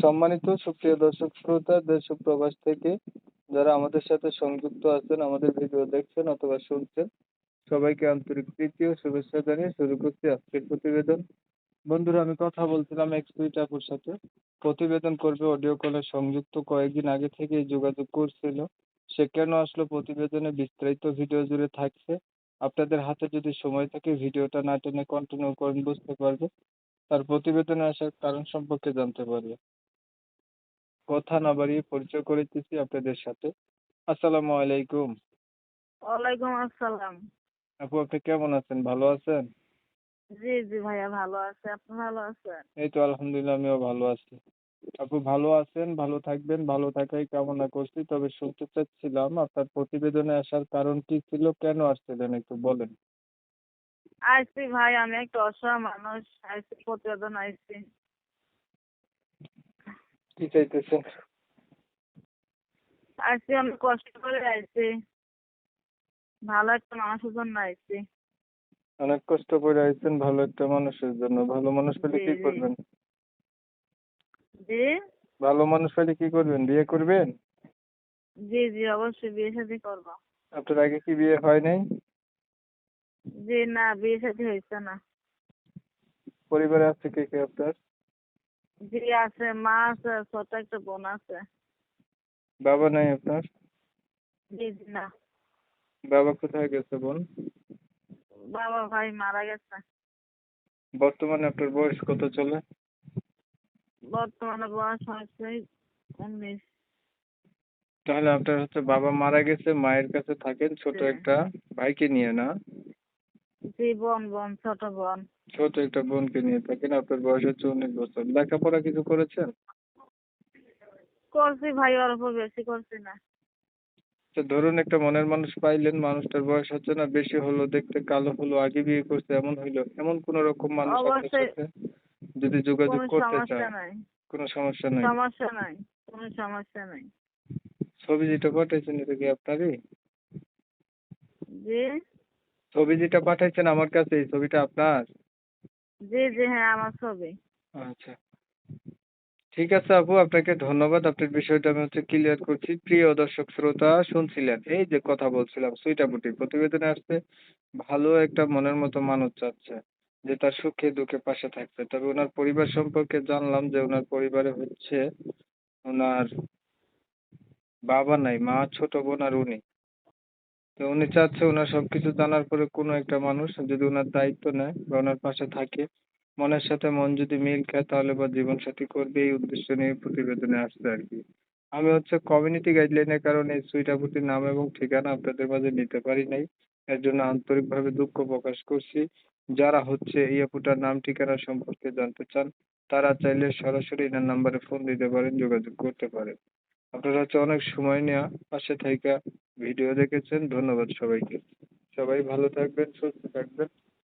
সম্মানিত সুপ্রিয় দর্শক শ্রোতা, দেশ ও প্রবাস থেকে যারা আমাদের সাথে সংযুক্ত আছেন, আমাদের ভিডিও দেখছেন অথবা শুনছেন, সবাইকে আন্তরিক প্রীতি ও শুভেচ্ছা জানিয়ে শুরু করছি আজকের প্রতিবেদন। বন্ধুরা, আমি কথা বলছিলাম এক সুইট আপুর সাথে। প্রতিবেদন করবে অডিও কলে সংযুক্ত। কয়েকদিন আগে থেকেই যোগাযোগ করছিল। সে কেন আসলো প্রতিবেদনে বিস্তারিত ভিডিও জুড়ে থাকছে। আপনাদের হাতে যদি সময় থাকে ভিডিওটা না টেনে কন্টিনিউ করেন, বুঝতে পারবে তার প্রতিবেদনে আসার কারণ সম্পর্কে জানতে পারবে কথা না বাড়িয়ে পরিচয় করে দিচ্ছি আপনাদের সাথে। আসসালামু আলাইকুম। ওয়ালাইকুম আসসালাম। আপু আপনি কেমন আছেন? ভালো আছেন? জি জি ভাইয়া ভালো আছে। আপনি ভালো আছেন? এই তো আলহামদুলিল্লাহ আমিও ভালো আছি। আপু ভালো আছেন? ভালো থাকবেন? ভালো থাকাই কামনা করছি। তবে শুনতে চাচ্ছিলাম আপনার প্রতিবেদনে আসার কারণ কি ছিল? কেন আসছিলেন একটু বলেন। আইসি ভাই আমি একটা অসহায় মানুষ। আইসি প্রতিবেদন আইসি। কি চাইতেছেন? আইসি আমি কষ্ট করে আইসি ভালো একটা মানুষের জন্য আইসি অনেক কষ্ট করে আইছেন ভালো একটা মানুষের জন্য। ভালো মানুষ পেলে কি করবেন? জি। ভালো মানুষ পেলে কি করবেন? বিয়ে করবেন? জি জি অবশ্যই বিয়ে শাদী করব। আপনার আগে কি বিয়ে হয় নাই? জি না বিয়ে শাদী হয়েছে না। পরিবারে আছে কে কে আপনার? জি আছে মা আছে ছোট একটা বোন আছে। বাবা নাই আপনার? জি না। বাবা কোথায় গেছে বোন? বাবা ভাই মারা গেছে। বর্তমানে আপনার বয়স কত চলে? বর্তমানে বয়স হয়েছে উনিশ। তাহলে আপনার হচ্ছে বাবা মারা গেছে মায়ের কাছে থাকেন ছোট একটা ভাইকে নিয়ে না? জি বোন বোন ছোট বোন। ছোট একটা বোনকে নিয়ে থাকেন আপনার বয়স হচ্ছে উনিশ বছর। লেখাপড়া কিছু করেছেন? করছি ভাই অল্প বেশি করছি না। তো ধরুন একটা মনের মানুষ পাইলেন মানুষটার বয়স হচ্ছে না বেশি হলো দেখতে কালো হলো আগে বিয়ে করছে এমন হইল। এমন কোন রকম মানুষ আপনার। সাথে যদি যোগাযোগ করতে চান কোনো সমস্যা নাই? সমস্যা নাই কোনো সমস্যা নাই। ছবি যেটা পাঠাইছেন এটা কি আপনারই? জি। ছবি যেটা পাঠাইছেন আমার কাছে এই ছবিটা আপনার? জি জি হ্যাঁ আমার ছবি। আচ্ছা। ঠিক আছে আপু আপনাকে ধন্যবাদ। আপনার বিষয়টা আমি হচ্ছে ক্লিয়ার করছি। প্রিয় দর্শক শ্রোতা শুনছিলেন এই যে কথা বলছিলাম সুইটাপুটি প্রতিবেদনে আসছে ভালো একটা মনের মতো মানুষ চাচ্ছে যে তার সুখে দুঃখে পাশে থাকছে। তবে ওনার পরিবার সম্পর্কে জানলাম যে ওনার পরিবারে হচ্ছে ওনার বাবা নাই মা ছোট বোন আর উনি। তো উনি চাচ্ছে ওনার সবকিছু জানার পরে কোনো একটা মানুষ যদি ওনার দায়িত্ব নেয় বা ওনার পাশে থাকে, মনের সাথে মন যদি মিল খায় তাহলে বা জীবন সাথী করবে, এই উদ্দেশ্য নিয়ে প্রতিবেদনে আসছে আর কি। আমি হচ্ছে কমিউনিটি গাইডলাইনের কারণে সুইটাপুটির নাম এবং ঠিকানা আপনাদের মাঝে নিতে পারি নাই। এর জন্য আন্তরিকভাবে দুঃখ প্রকাশ করছি। যারা হচ্ছে এই আপুটার নাম ঠিকানা সম্পর্কে জানতে চান, তারা চাইলে সরাসরি এনার নাম্বারে ফোন দিতে পারেন, যোগাযোগ করতে পারেন। আপনারা হচ্ছে অনেক সময় নেওয়া পাশে থাইকা ভিডিও দেখেছেন ধন্যবাদ সবাইকে। সবাই ভালো থাকবেন সুস্থ থাকবেন।